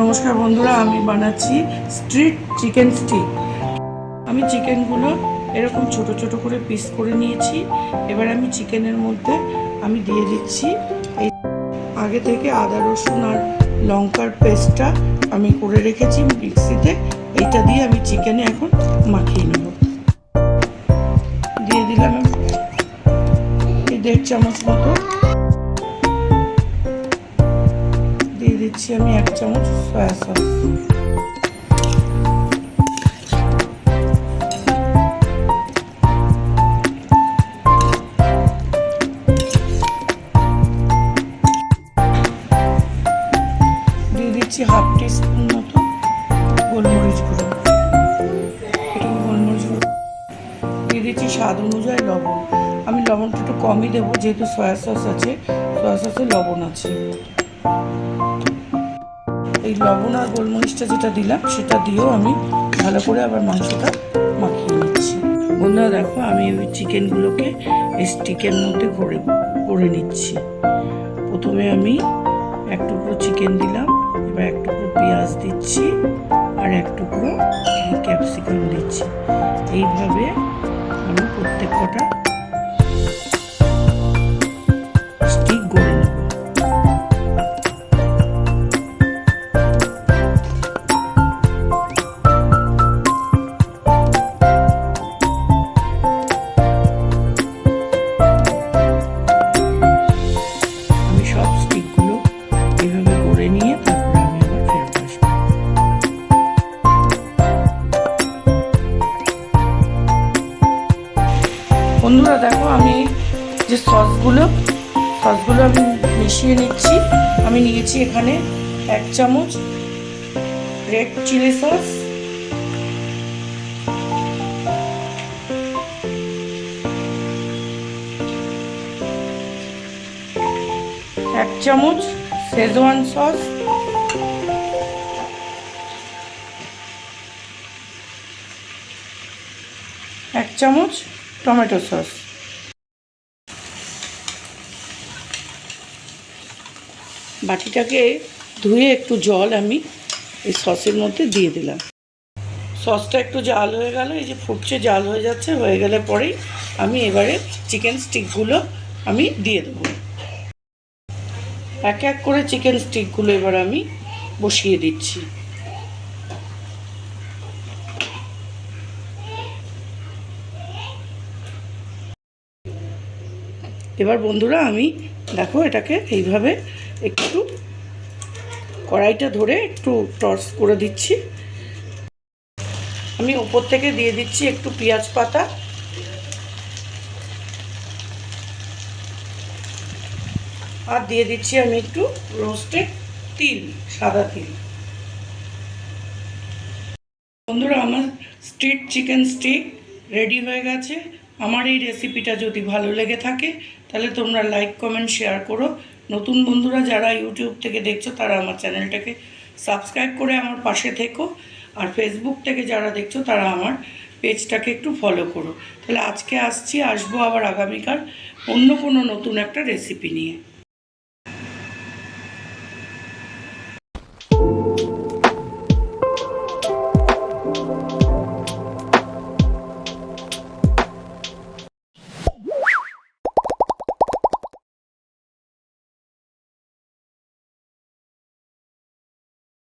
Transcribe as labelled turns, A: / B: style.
A: নমস্কার বন্ধুরা, আমি বানাচ্ছি স্ট্রিট চিকেন স্টিক। আমি চিকেনগুলো এরকম ছোট ছোট করে পিস করে নিয়েছি। এবার আমি চিকেনের মধ্যে আমি দিয়ে দিচ্ছি এই আগে থেকে আদা, রসুন আর লঙ্কার পেস্টটা আমি করে রেখেছি মিক্সিতে। এইটা দিয়ে আমি চিকেনে এখন মাখিয়ে নেব। দিয়ে দিলাম দেড় চামচ মতো দিচ্ছি আমি এক চামচ সয়া সস দিয়ে দিচ্ছি হাফ টিস্পুন মতো গোলমরিচ গুঁড়ো। একটু গোলমরিচ গুঁড়ো। দিয়ে দিচ্ছি স্বাদ অনুযায়ী লবণ। আমি লবণটা একটু কমই দেবো, যেহেতু সয়া সস আছে সয়া সসে লবণ আছে। এই লবণ আর গোলমরিচটা যেটা দিলাম, সেটা দিয়েও আমি ভালো করে আবার মাংসটা মাখিয়ে নিচ্ছি। বন্ধুরা দেখো, আমি ওই চিকেনগুলোকে স্টিকের মধ্যে ভরে করে নিচ্ছি। প্রথমে আমি এক টুকরো চিকেন দিলাম, এবার এক টুকরো পেঁয়াজ দিচ্ছি আর এক টুকরো ক্যাপসিকাম দিচ্ছি। এইভাবে আমি প্রত্যেক কটা বন্ধুরা দেখো, আমি যে সসগুলো সসগুলো আমি মিশিয়ে নিচ্ছি। আমি নিয়েছি এখানে এক চামচ রেড চিলি সস এক চামচ শেজওয়ান সস এক চামচ টমেটো সস। বাটিটাকে ধুয়ে একটু জল আমি এই সসের মধ্যে দিয়ে দিলাম। সসটা একটু জাল হয়ে গেল, এই যে ফুটছে জাল হয়ে যাচ্ছে, হয়ে গেলে পরেই আমি এবারে চিকেন স্টিকগুলো আমি দিয়ে দেবো। এক এক করে চিকেন স্টিকগুলো এবার আমি বসিয়ে দিচ্ছি। এবার বন্ধুরা আমি দেখো এটাকে এইভাবে একটু কড়াইটা ধরে একটু টর্চ করে দিচ্ছি। আমি ওপর থেকে দিয়ে দিচ্ছি একটু পেঁয়াজ পাতা। আর দিয়ে দিচ্ছি আমি একটু রোস্টেড তিল, সাদা তিল। বন্ধুরা আমার স্ট্রিট চিকেন স্টিক রেডি হয়ে গেছে। আমার এই রেসিপিটা যদি ভালো লেগে থাকে, তাহলে তোমরা লাইক কমেন্ট শেয়ার করো। নতুন বন্ধুরা যারা ইউটিউব থেকে দেখছ, তারা আমার চ্যানেলটাকে সাবস্ক্রাইব করে আমার পাশে থেকো। আর ফেসবুক থেকে যারা দেখছ, তারা আমার পেজটাকে একটু ফলো করো। তাহলে আজকে আসছি, আসব আবার আগামীকাল অন্য কোনো নতুন একটা রেসিপি নিয়ে।